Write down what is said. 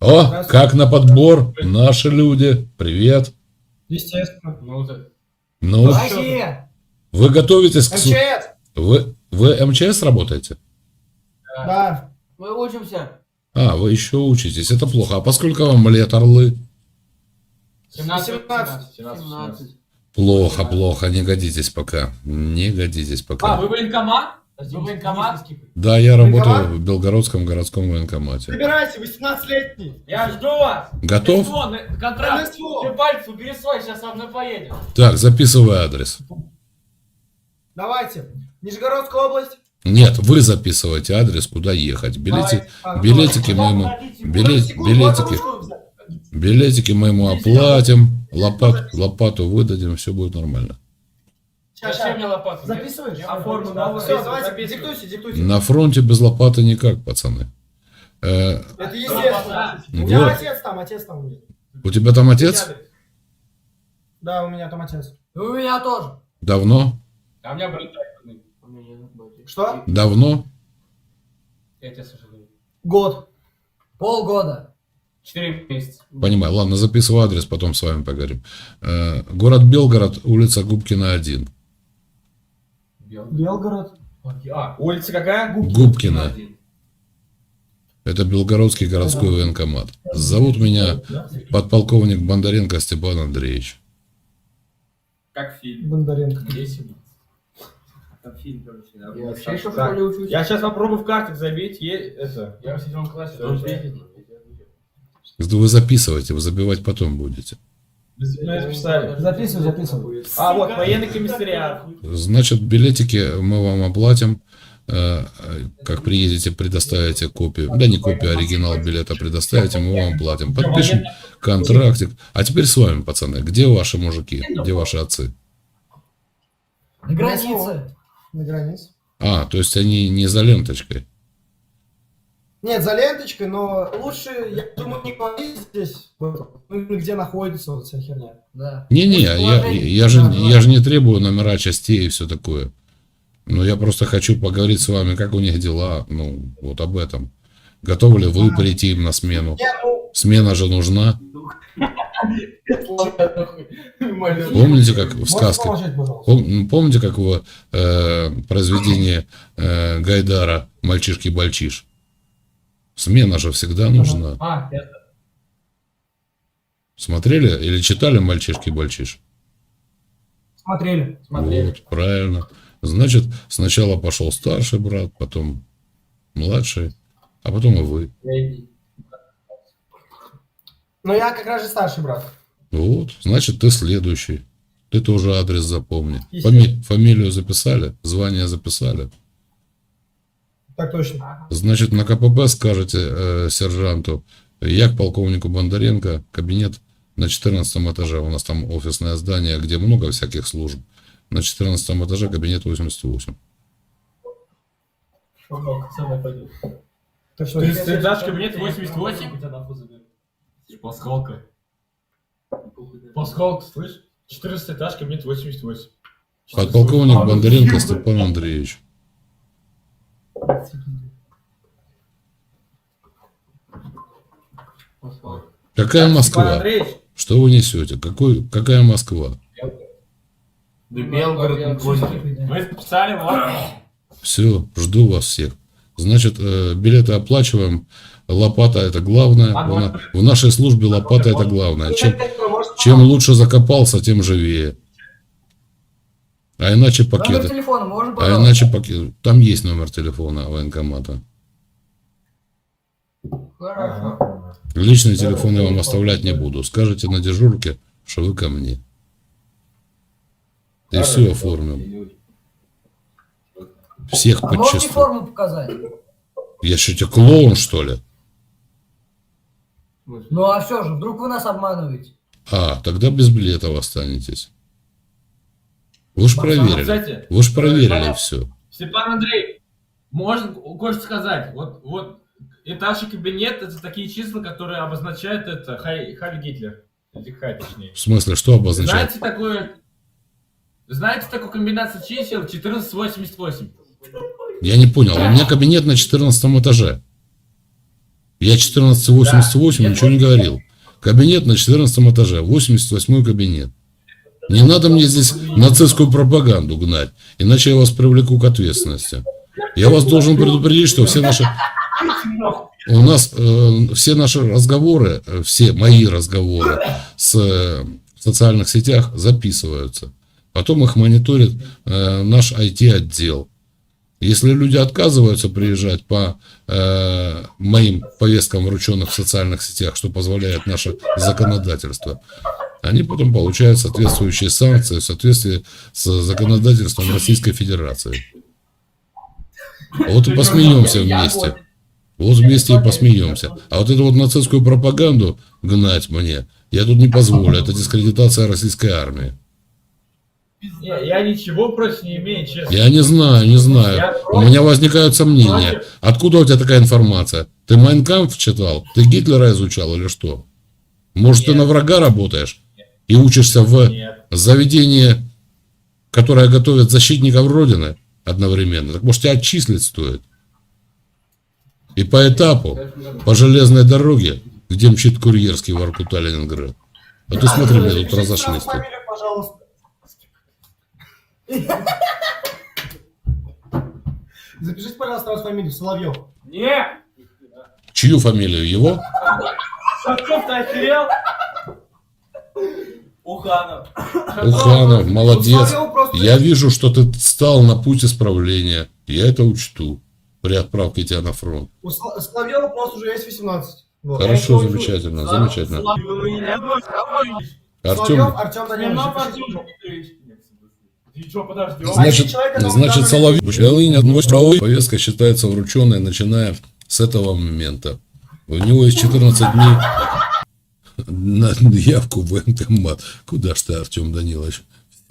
О, как на подбор, наши люди, привет. Естественно. Ну. Ну, вы готовитесь к... МЧС! Вы, вы МЧС работаете? Да. Мы учимся. А, вы еще учитесь, это плохо. А поскольку вам лет, орлы? 17. 17. 17. Плохо, плохо, не годитесь пока. Не годитесь А, пока. вы военкомат? Вы военкомат? Да, я работаю в Белгородском городском военкомате. Собирайся, 18-летний. Я жду вас. Готов? СВО, на- контракт. СВО. Ты пальцы убери свой, сейчас со мной поедем. Так, записывай адрес. Давайте. Нижегородская область. Нет, вы записывайте адрес, куда ехать. Билети, Давайте. А, билетики мы ему, билет, секунду, билетики, билетики мы ему оплатим, лопат, лопату выдадим, все будет нормально. Сейчас, сейчас. мне лопату? Записываешь? Оформлю новую. Все, давайте, Записываю. диктуйте, диктуйте. На фронте без лопаты никак, пацаны. Э, Это естественно. У Вот. меня отец там, отец там. у меня. у тебя там отец? Да, у меня там отец. И у меня тоже. Давно? А у меня. У брата. Что? Давно? Я тебе сожалею. Год. Полгода. Четыре месяца. Понимаю. Ладно, записывай адрес, потом с вами поговорим. Э, город Белгород, улица Губкина 1. Белгород. А, улица какая? Губкина. Это Белгородский городской военкомат. Зовут меня подполковник Бондаренко Степан Андреевич. Как фильм. Бондаренко. Фильм, короче, да. Я Вот все еще в так. школе учусь. Я сейчас попробую в картах забить. Е... Это. Я в седьмом классе. Вы записывайте, вы забивать потом будете. Мы записали. Записывай, записывай. А, вот, военный комиссариат. Значит, билетики мы вам оплатим. Э, э, Как приедете, предоставите копию. Да не копию, а оригинал билета предоставите, мы вам платим. Подпишем контрактик. А теперь с вами, пацаны. Где ваши мужики? Где ваши отцы? На границе. На границе. А, то есть они не за ленточкой. Нет, за ленточкой, но лучше, я думаю, не говорить здесь, ну, где находится вот вся херня. Да. Не-не, я, я, же, я же не требую номера частей и все такое. Но я просто хочу поговорить с вами, как у них дела, ну, вот об этом. Готовы ли вы прийти им на смену? Ну, Смена же нужна. Помните, как в сказке? Пом- ну, Помните, как в э, произведении э, Гайдара «Мальчишки-бальчиш»? Смена же всегда нужна. А, я Смотрели или читали «Мальчишки-бальчиш»? Смотрели. смотрел. Вот, правильно. Значит, сначала пошел старший брат, потом младший, а потом и вы. Но я как раз же старший брат. Вот, значит, ты следующий. Ты тоже адрес запомни. Фами- фамилию записали, звание записали. Так точно. Значит, на КПП скажете э, сержанту, я к полковнику Бондаренко, кабинет на 14 этаже. У нас там офисное здание, где много всяких служб. На 14 этаже кабинет 88. Так что, Ты, если- ты дашь кабинет 88? Пасхалка. Пасхалка, слышь? 14 этаж, кабинет 88. Подполковник Бондаренко Степан Андреевич. Какая Москва? Что вы несете? Какой, какая Москва? Да Белгород, мы записали, вот. Все, жду вас всех. Значит, э, билеты оплачиваем. Лопата это главное. В, на- в нашей службе лопата это главное. Чем, чем лучше закопался, тем живее. А иначе Номер пакеты. телефона можно, А пожалуйста? иначе пакеты. Там есть номер телефона военкомата. Хорошо. Личный телефон я вам оставлять не буду. Скажете на дежурке, что вы ко мне. И все оформим. Всех А можете подчистую. форму показать? Я что, тебе клоун, что ли? Ну а все же, вдруг вы нас обманываете? А, тогда без билетов останетесь. Вы ж проверили. Вы ж проверили все. Степан Андрей, можно кое-что сказать. Вот, вот этаж и кабинет это такие числа, которые обозначают это Хай, Халь Гитлер. Или Хай, точнее. В смысле, что обозначает? Знаете такое... Знаете такую комбинацию чисел 1488? Я не понял. У меня кабинет на 14 этаже. Я 1488 ничего не говорил. Кабинет на 14 этаже, 88 кабинет. Не надо мне здесь нацистскую пропаганду гнать, иначе я вас привлеку к ответственности. Я вас должен предупредить, что все наши... У нас э, все наши разговоры, э, все мои разговоры с, э, в социальных сетях записываются. Потом их мониторит э, наш IT-отдел. Если люди отказываются приезжать по э, моим повесткам, врученных в социальных сетях, что позволяет наше законодательство, они потом получают соответствующие санкции в соответствии с законодательством Российской Федерации. Вот и посмеемся вместе. Вот вместе и посмеемся. А вот эту вот нацистскую пропаганду гнать мне, я тут не позволю. Это дискредитация российской армии. Не, я ничего против не имею, честно. Я не знаю, не знаю. У меня возникают сомнения. Откуда у тебя такая информация? Ты Майнкамп читал? Ты Гитлера изучал или что? Может, ты на врага работаешь и учишься в Нет. заведении, которое готовит защитников Родины одновременно? Так может, тебя отчислить стоит? И по этапу, по железной дороге, где мчит курьерский Воркута-Ленинград. А ты смотри, мне тут разошлись. сразу фамилию, пожалуйста. Запишите, пожалуйста, раз фамилию Соловьев. Не! Чью фамилию? Его? Шевцов, ты охерел? Уханов. Уханов, молодец. Соловьев просто- Я вижу, что ты стал на путь исправления. Я это учту при отправке тебя на фронт. У Сол- Соловьева просто уже есть 18. Вот. Хорошо, замечательно, замечательно. Соловьев Артем, Артем Данилович. Значит, значит Соловьев, одной правовой повестка считается врученной, начиная с этого момента. У него есть 14 дней на явку в военкомат. Куда ж ты, Артем Данилович?